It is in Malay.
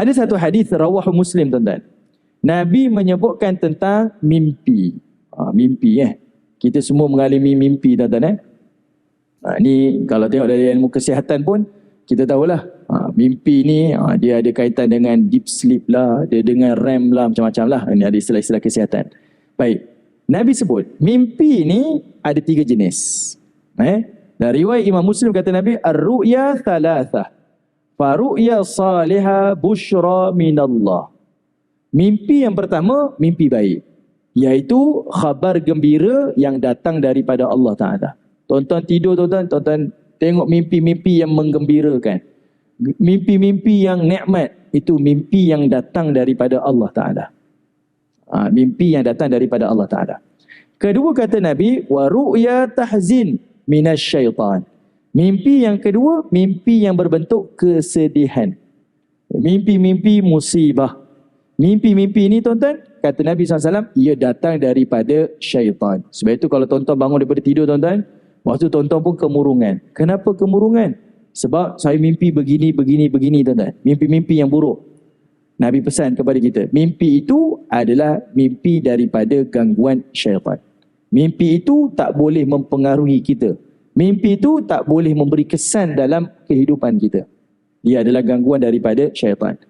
Ada satu hadis rawah Muslim tuan-tuan. Nabi menyebutkan tentang mimpi. Ha, mimpi eh. Kita semua mengalami mimpi tuan-tuan eh. Ha, ni kalau tengok dari ilmu kesihatan pun kita tahulah ha, mimpi ni ha, dia ada kaitan dengan deep sleep lah, dia dengan REM lah macam-macam lah. Ini ada istilah-istilah kesihatan. Baik. Nabi sebut mimpi ni ada tiga jenis. Eh? Dan riwayat Imam Muslim kata Nabi ar-ru'ya thalathah. Fa ru'ya salihah bushra minallah. Mimpi yang pertama mimpi baik iaitu khabar gembira yang datang daripada Allah Taala. Tonton tidur tuan-tuan, tonton tengok mimpi-mimpi yang menggembirakan. Mimpi-mimpi yang nikmat itu mimpi yang datang daripada Allah Taala. Ha, mimpi yang datang daripada Allah Taala. Kedua kata Nabi, wa ru'ya tahzin minasyaitan. Mimpi yang kedua, mimpi yang berbentuk kesedihan. Mimpi-mimpi musibah. Mimpi-mimpi ini tuan-tuan, kata Nabi SAW, ia datang daripada syaitan. Sebab itu kalau tuan-tuan bangun daripada tidur tuan-tuan, Waktu tuan-tuan pun kemurungan. Kenapa kemurungan? Sebab saya mimpi begini, begini, begini tuan-tuan. Mimpi-mimpi yang buruk. Nabi pesan kepada kita. Mimpi itu adalah mimpi daripada gangguan syaitan. Mimpi itu tak boleh mempengaruhi kita. Mimpi itu tak boleh memberi kesan dalam kehidupan kita. Dia adalah gangguan daripada syaitan.